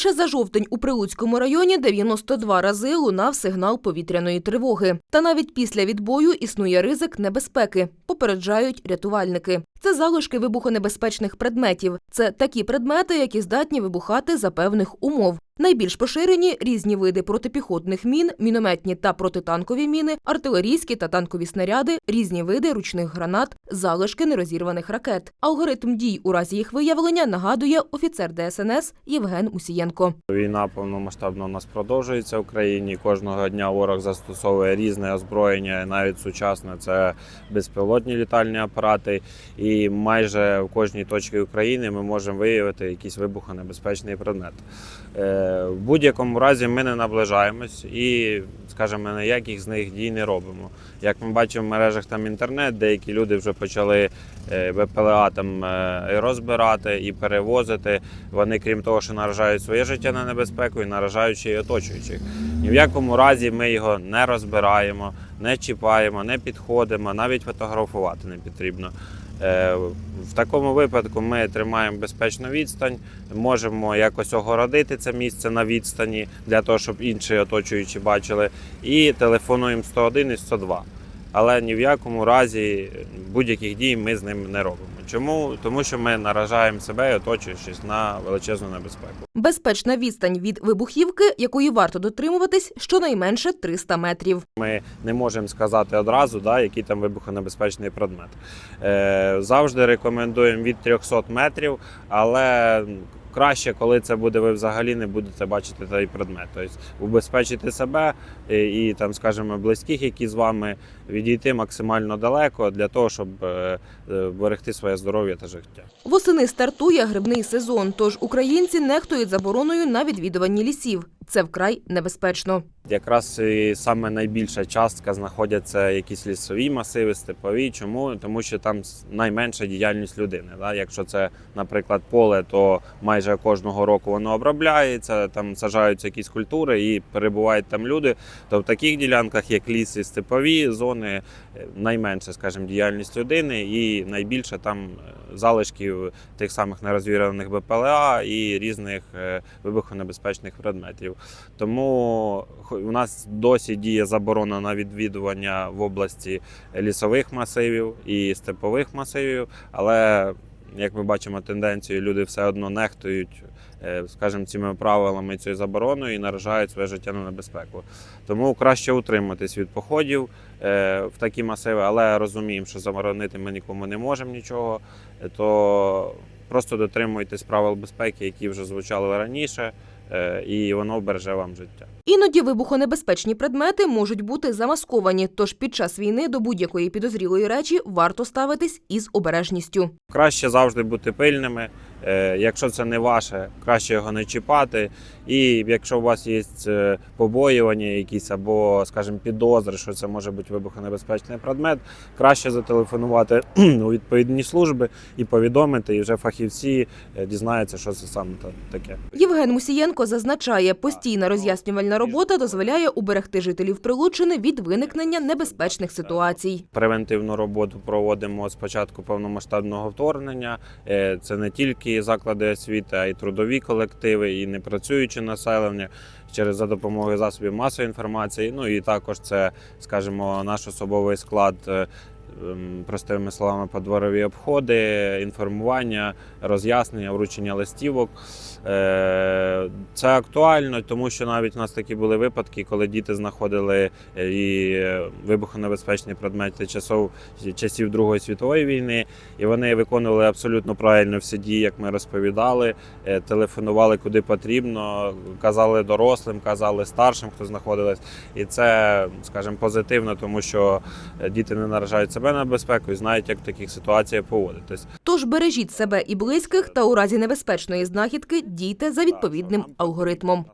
Лише за жовтень у Прилуцькому районі 92 рази лунав сигнал повітряної тривоги. Та навіть після відбою існує ризик небезпеки, попереджають рятувальники. Це залишки вибухонебезпечних предметів. Це такі предмети, які здатні вибухати за певних умов. Найбільш поширені різні види протипіхотних мін, мінометні та протитанкові міни, артилерійські та танкові снаряди, різні види ручних гранат, залишки нерозірваних ракет. Алгоритм дій у разі їх виявлення нагадує офіцер ДСНС Євген Мусієнко. Війна повномасштабно у нас продовжується в Україні. Кожного дня ворог застосовує різне озброєння, навіть сучасне це безпілотні літальні апарати. І майже в кожній точці України ми можемо виявити якийсь вибухонебезпечний предмет. Е, В будь-якому разі ми не наближаємось і, скажімо, ніяких з них дій не робимо. Як ми бачимо в мережах там інтернет, деякі люди вже почали е, БПЛА там е, розбирати і перевозити. Вони, крім того, що наражають своє життя на небезпеку і наражають ще й оточуючих. Ні в якому разі ми його не розбираємо, не чіпаємо, не підходимо, навіть фотографувати не потрібно. Е, В такому випадку ми тримаємо безпечну відстань, можемо якось огородити це місце на відстані для того, щоб інші оточуючі бачили, і телефонуємо 101 і 102. Але ні в якому разі будь-яких дій ми з ним не робимо. Чому? Тому що ми наражаємо себе і оточуючись на величезну небезпеку. Безпечна відстань від вибухівки, якої варто дотримуватись, щонайменше 300 метрів. Ми не можемо сказати одразу, да, який там вибухонебезпечний предмет. Е, завжди рекомендуємо від 300 метрів, але краще, коли це буде, ви взагалі не будете бачити той предмет. Тобто убезпечити себе і, і там, скажімо, близьких, які з вами відійти максимально далеко для того, щоб е, е, берегти своє здоров'я та життя. Восени стартує грибний сезон, тож українці нехтують забороною на відвідуванні лісів. Це вкрай небезпечно. Якраз і саме найбільша частка знаходяться якісь лісові масиви, степові. Чому? Тому що там найменша діяльність людини. Да? Якщо це, наприклад, поле, то майже кожного року воно обробляється, там саджаються якісь культури і перебувають там люди. То в таких ділянках, як ліс і степові зони, е, найменша, скажімо, діяльність людини, і найбільше там е, залишків тих самих нерозвірених БПЛА і різних е, вибухонебезпечних предметів. Тому у нас досі діє заборона на відвідування в області лісових масивів і степових масивів, але як ми бачимо тенденцію, люди все одно нехтують, е, скажімо, цими правилами цією забороною і наражають своє життя на небезпеку. Тому краще утриматись від походів е, в такі масиви, але розуміємо, що заборонити ми нікому не можемо нічого, е, то просто дотримуйтесь правил безпеки, які вже звучали раніше, і воно береже вам життя. Іноді вибухонебезпечні предмети можуть бути замасковані, тож під час війни до будь-якої підозрілої речі варто ставитись із обережністю. Краще завжди бути пильними. Е, Якщо це не ваше, краще його не чіпати. І якщо у вас є е, побоювання якісь або, скажімо, підозри, що це може бути вибухонебезпечний предмет, краще зателефонувати у відповідні служби і повідомити, і вже фахівці е, дізнаються, що це саме та- таке. Євген Мусієнко зазначає, постійна роз'яснювальна робота дозволяє уберегти жителів Прилуччини від виникнення небезпечних ситуацій. Превентивну роботу проводимо з початку повномасштабного вторгнення. Це не тільки заклади освіти, а й трудові колективи, і непрацююче населення через за допомогою засобів масової інформації. Ну і також це, скажімо, наш особовий склад. Ем, Простими словами, подворові обходи, інформування, роз'яснення, вручення листівок. Е, Це актуально, тому що навіть у нас такі були випадки, коли діти знаходили е, і вибухонебезпечні предмети часов часів Другої світової війни, і вони виконували абсолютно правильно всі дії, як ми розповідали, е, телефонували куди потрібно, казали дорослим, казали старшим, хто знаходились. І це, скажімо, позитивно, тому що діти не наражають себе на безпеку і знають, як в таких ситуаціях поводитись. Тож бережіть себе і близьких та у разі небезпечної знахідки дійте за відповідним алгоритмом.